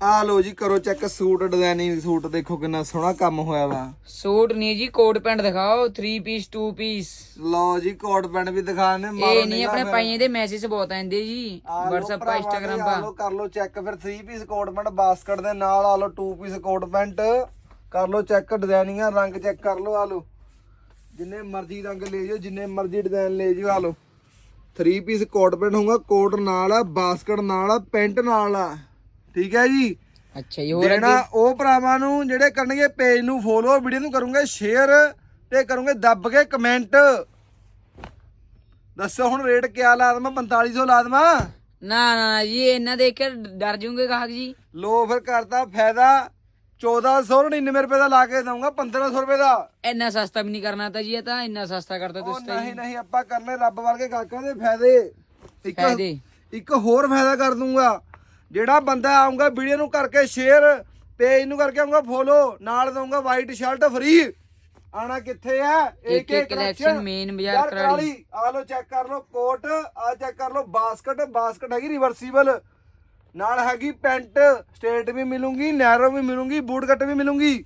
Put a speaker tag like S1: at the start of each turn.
S1: ਆ ਲੋ ਜੀ ਕਰੋ ਚੈੱਕ ਸੂਟ ਡਿਜ਼ਾਈਨਿੰਗ ਸੂਟ ਦੇਖੋ ਕਿੰਨਾ ਸੋਹਣਾ ਕੰਮ ਹੋਇਆ ਵਾ।
S2: ਸੂਟ ਨਹੀਂ ਜੀ ਕੋਟ ਪੈਂਟ ਦਿਖਾਓ 3 ਪੀਸ 2 ਪੀਸ
S1: ਲਓ ਜੀ ਕੋਟ ਪੈਂਟ ਵੀ ਦਿਖਾਣੇ
S2: ਇਹ ਨਹੀਂ ਆਪਣੇ ਪਾਈਆਂ ਦੇ ਮੈਸੇਜ ਬਹੁਤ ਆਉਂਦੇ ਜੀ WhatsApp ਪਾ Instagram
S1: ਆ
S2: ਪਾ।
S1: ਲੋ ਕਰ ਲੋ ਚੈੱਕ ਫਿਰ 3 ਪੀਸ ਕੋਟ ਪੈਂਟ ਬਾਸਕਟ ਦੇ ਨਾਲ ਆ ਲੋ 2 ਪੀਸ ਕੋਟ ਪੈਂਟ। ਕਰ ਲੋ ਚੈੱਕ ਡਿਜ਼ਾਈਨਿੰਗਾਂ ਰੰਗ ਚੈੱਕ ਕਰ ਲੋ ਆ ਲੋ ਜਿੰਨੇ ਮਰਜ਼ੀ ਰੰਗ ਲੈ ਜਾਓ ਜਿੰਨੇ ਮਰਜ਼ੀ ਡਿਜ਼ਾਈਨ ਲੈ ਜਾਓ ਆ ਲੋ 3 ਪੀਸ ਕੋਟ ਪੈਂਟ ਹੋਊਗਾ ਕੋਟ ਨਾਲ ਆ ਬਾਸਕਟ ਨਾਲ ਆ ਪੈਂਟ ਨਾਲ ਆ। ਠੀਕ ਹੈ ਜੀ?
S2: ਅੱਛਾ ਜੀ ਹੋਰ
S1: ਦੇਣਾ ਉਹ ਭਰਾਵਾਂ ਨੂੰ ਜਿਹੜੇ ਕਰਨਗੇ ਪੇਜ ਨੂੰ ਫੋਲੋ ਵੀਡੀਓ ਨੂੰ ਕਰੂੰਗੇ ਸ਼ੇਅਰ ਤੇ ਕਰੂੰਗੇ ਦੱਬ ਕੇ ਕਮੈਂਟ ਦੱਸੋ ਹੁਣ ਰੇਟ ਕਿਆ ਲਾ ਦਵਾਂ 4500 ਲਾ ਦਵਾਂ?
S2: ਨਾ ਨਾ ਨਾ ਜੀ ਇਹਨਾਂ ਦੇਖ ਕੇ ਡਰ ਜੂਗੇ ਗਾਹਕ ਜੀ।
S1: ਲੋ ਫਿਰ ਕਰਤਾ ਫਾਇਦਾ 1499 ਰੁਪਏ ਦਾ ਲਾ ਕੇ ਦਊਂਗਾ 1500 ਰੁਪਏ ਦਾ।
S2: ਇੰਨਾ ਸਸਤਾ ਵੀ ਨਹੀਂ ਕਰਨਾ ਤਾਂ ਜੀ ਇਹ ਤਾਂ ਇੰਨਾ ਸਸਤਾ ਕਰਤਾ
S1: ਉਹ
S2: ਤੁਸੀਂ ਤਾਂ
S1: ਨਹੀਂ ਨਹੀਂ ਆਪਾਂ ਕਰਨੇ ਰੱਬ ਵਰਗੇ ਗਾਹਕਾਂ ਦੇ ਫਾਇਦੇ। ਇੱਕ
S2: ਫਾਇਦੇ?
S1: ਇੱਕ ਹੋਰ ਫਾਇਦਾ ਕਰ ਦੂੰਗਾ ਜਿਹੜਾ ਬੰਦਾ ਆਉਂਗਾ ਵੀਡੀਓ ਨੂੰ ਕਰਕੇ ਸ਼ੇਅਰ ਪੇਜ ਨੂੰ ਕਰਕੇ ਆਉਂਗਾ ਫੋਲੋ ਨਾਲ ਦਊਂਗਾ ਵਾਈਟ ਸ਼ਰਟ ਫ੍ਰੀ ਆਣਾ ਕਿੱਥੇ ਆ?
S2: AK collection, main ਬਾਜ਼ਾਰ ਕਰਾਲੀ।
S1: ਆ ਲੋ ਚੈੱਕ ਕਰ ਲੋ ਕੋਟ ਆ ਚੈੱਕ ਕਰ ਲੋ ਬਾਸਕਟ ਬਾਸਕਟ ਹੈਗੀ ਰਿਵਰਸੀਬਲ ਨਾਲ ਹੈਗੀ ਪੈਂਟ ਸਟੇਟ ਵੀ ਮਿਲੂਗੀ ਨੈਰੋ ਵੀ ਮਿਲੂਗੀ ਬੂਟ ਕੱਟ ਵੀ ਮਿਲੂਗੀ।